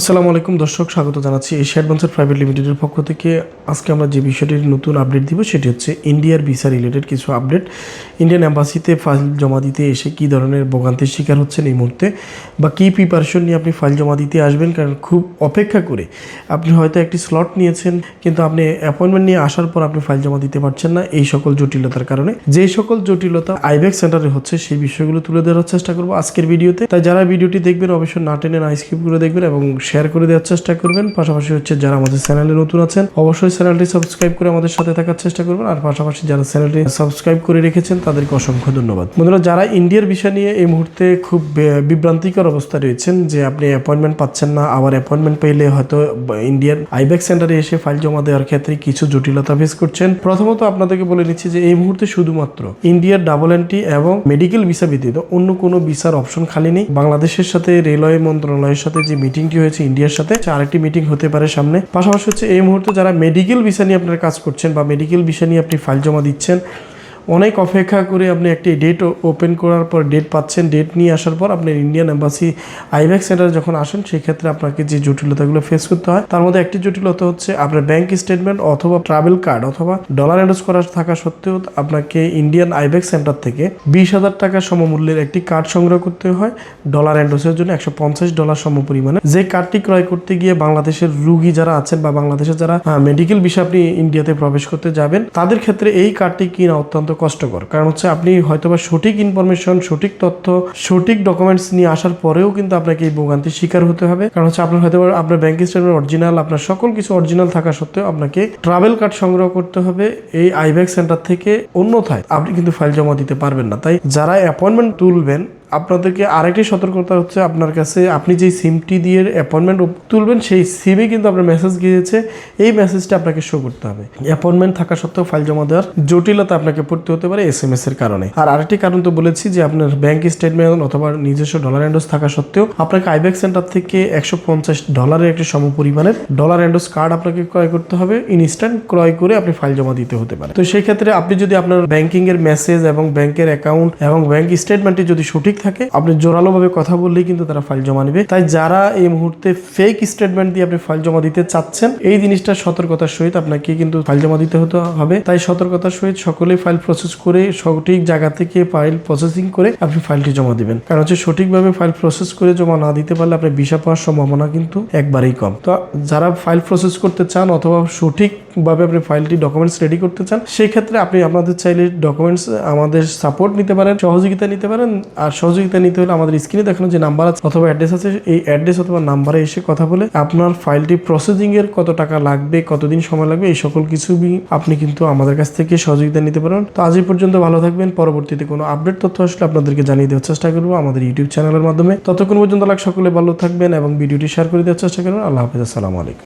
আসসালামু আলাইকুম দর্শক, স্বাগত জানাচ্ছি এশিয়া অ্যাডভান্সার প্রাইভেট লিমিটেডের পক্ষ থেকে। আজকে আমরা যে বিষয়টির নতুন আপডেট দিব, সেটি হচ্ছে ইন্ডিয়ার ভিসা রিলেটেড কিছু আপডেট। ইন্ডিয়ান অ্যাম্বাসিতে ফাইল জমা দিতে এসে কী ধরনের ভোগান্তির শিকার হচ্ছেন এই মুহূর্তে বা কী প্রিপারেশন নিয়ে আপনি ফাইল জমা দিতে আসবেন? কারণ খুব অপেক্ষা করে আপনি হয়তো একটি স্লট নিয়েছেন, কিন্তু আপনি অ্যাপয়েন্টমেন্ট নিয়ে আসার পর আপনি ফাইল জমা দিতে পারছেন না এই সকল জটিলতার কারণে। যে সকল জটিলতা আইবেক সেন্টারে হচ্ছে, সেই বিষয়গুলো তুলে ধরার চেষ্টা করব আজকের ভিডিওতে। তাই যারা ভিডিওটি দেখবেন, অবশ্যই না টেনে না স্কিপ দেখবেন এবং শেয়ার করে দেওয়ার চেষ্টা করবেন। পাশাপাশি হচ্ছে যারা আমাদের চ্যানেলে নতুন আছেন, অবশ্যই চ্যানেলটি সাবস্ক্রাইব করে আমাদের সাথে থাকার চেষ্টা করবেন। আর পাশাপাশি যারা চ্যানেলটি সাবস্ক্রাইব করে রেখেছেন, তাদেরকে অসংখ্য ধন্যবাদ। বন্ধুরা, যারা ইন্ডিয়ার বিষয় নিয়ে এই মুহূর্তে খুব বিভ্রান্তিকর অবস্থা রয়েছেন, যে আপনি অ্যাপয়েন্টমেন্ট পাচ্ছেন না, আবার অ্যাপয়েন্টমেন্ট পেলে হয়তো ইন্ডিয়ার আইব্যাক সেন্টারে এসে ফাইল জমা দেওয়ার ক্ষেত্রে কিছু জটিলতা ফেস করছেন। প্রথমত আপনাদেরকে বলে নিচ্ছি যে এই মুহূর্তে শুধুমাত্র ইন্ডিয়ার ডাবল এন্ট্রি এবং মেডিকেল ভিসা ব্যতীত অন্য কোনো ভিসার অপশন খালি নেই। বাংলাদেশের সাথে রেলওয়ে মন্ত্রণালয়ের সাথে যে মিটিংটি হয়েছে ইন্ডিয়ার সাথে আরেকটি মিটিং হতে পারে সামনে। পাশাপাশি হচ্ছে এই মুহূর্তে যারা মেডিকেল ভিসা নিয়ে আপনারা কাজ করছেন বা মেডিকেল ভিসা নিয়ে আপনি ফাইল জমা দিচ্ছেন অনেক অপেক্ষা করে আপনি একটি ডেট ওপেন করার পর ডেট পাচ্ছেন। ডেট নিয়ে আসার পর আপনি ইন্ডিয়ান এম্বাসি আইব্যাক সেন্টারে যখন আসেন সেই ক্ষেত্রে আপনাকে যে জটিলতাগুলো ফেস করতে হয়, তার মধ্যে একটি জটিলতা হচ্ছে আপনার ব্যাংক স্টেটমেন্ট অথবা ট্রাভেল কার্ড অথবা ডলার অ্যাডোস করা থাকা সত্ত্বেও আপনাকে ইন্ডিয়ান আইব্যাক সেন্টার থেকে বিশ হাজার টাকা সমমূল্যের একটি কার্ড সংগ্রহ করতে হয়। ডলার অ্যান্ডোসের জন্য একশো পঞ্চাশ ডলার সম পরিমাণে। যে কার্ডটি ক্রয় করতে গিয়ে বাংলাদেশের রুগী যারা আছেন বা বাংলাদেশের যারা মেডিকেল বিষয়ে আপনি ইন্ডিয়াতে প্রবেশ করতে যাবেন, তাদের ক্ষেত্রে এই কার্ডটি কিনা অত্যন্ত কষ্টকর। কারণ হচ্ছে আপনি হয়তোবা সঠিক ইনফরমেশন সঠিক তথ্য, সঠিক ডকুমেন্টস নিয়ে আসার পরেও কিন্তু আপনাকে এই ভোগান্তির শিকার হতে হবে। কারণ হচ্ছে আপনার হয়তো আপনার ব্যাংক স্টেটমেন্ট অরিজিনাল আপনার সকল কিছু অরিজিনাল থাকা সত্ত্বেও আপনাকে ট্রাভেল কার্ড সংগ্রহ করতে হবে এই আইব্যাক সেন্টার থেকে অন্যথায়। আপনি কিন্তু ফাইল জমা দিতে পারবেন না। তাই যারা অ্যাপয়েন্টমেন্ট তুলবেন আপনাদেরকে আরেকটি সতর্কতা হচ্ছে আপনার কাছে, আপনি যেই সিমটি দিয়ে অ্যাপয়েন্টমেন্ট তুলবেন, সেই সিমে কিন্তু আপনার মেসেজ গিয়েছে। এই মেসেজটা আপনাকে শো করতে হবে। অ্যাপয়েন্টমেন্ট থাকা সত্ত্বেও ফাইল জমা দেওয়ার জটিলতা আপনাকে পড়তে হতে পারে এস এম এস এর কারণে। আর আরেকটি কারণ তো বলেছি যে আপনার ব্যাংক স্টেটমেন্ট অথবা নিজস্ব ডলার অ্যান্ডোস থাকা সত্ত্বেও আপনাকে আইব্যাক সেন্টার থেকে একশো পঞ্চাশ ডলারের একটি সম পরিমাণের ডলার অ্যান্ডোস কার্ড আপনাকে ক্রয় করতে হবে। ইনস্ট্যান্ট ক্রয় করে আপনি ফাইল জমা দিতে হতে পারে। তো সেই ক্ষেত্রে আপনি যদি আপনার ব্যাংকিং এর মেসেজ এবং ব্যাংকের অ্যাকাউন্ট এবং ব্যাংক স্টেটমেন্টটি যদি সঠিক থাকে। আপনি জোরালোভাবে কথা বললেই কিন্তু তারা ফাইল জমা নেবে। তাই যারা এই মুহূর্তে ফেক স্টেটমেন্ট দিয়ে আপনি ফাইল জমা দিতে চাচ্ছেন, এই জিনিসটা সতর্কতার সহিত আপনাকে কিন্তু ফাইল জমা দিতে হতে হবে। তাই সতর্কতার সহিত সকলে ফাইল প্রসেস করে, সঠিক জায়গা থেকে ফাইল প্রসেসিং করে আপনি ফাইলটি জমা দিবেন। কারণ হচ্ছে সঠিকভাবে ফাইল প্রসেস করে জমা না দিতে পারলে আপনার ভিসা পাওয়ার সম্ভাবনা কিন্তু একবারেই কম। তো যারা ফাইল প্রসেস করতে চান অথবা সঠিকভাবে আপনি ফাইলটি ডকুমেন্টস রেডি করতে চান সেই ক্ষেত্রে আপনি আপনাদের চাইলে ডকুমেন্টস আমাদের সাপোর্ট নিতে পারেন, সহযোগিতা নিতে পারেন, আর সহযোগিতা নিতে হলে আমাদের স্ক্রিনে দেখানো যে নাম্বার আছে অথবা অ্যাড্রেস আছে, এই অ্যাড্রেস অথবা নাম্বারে এসে কথা বলে আপনার ফাইলটি প্রসেসিং এর কত টাকা লাগবে, কতদিন সময় লাগবে, এই সকল কিছু আপনি কিন্তু আমাদের কাছ থেকে সহযোগিতা নিতে পারেন। তো আজ পর্যন্ত ভালো থাকবেন। পরবর্তীতে কোনো আপডেট তথ্য আসলে আপনাদেরকে জানিয়ে দেওয়ার চেষ্টা করব আমাদের ইউটিউব চ্যানেলের মাধ্যমে। ততক্ষণ পর্যন্ত লাগ সকলে ভালো থাকবেন এবং ভিডিওটি শেয়ার করে দেওয়ার চেষ্টা করবেন। আল্লাহ হাফিজ। আসসালামু আলাইকুম।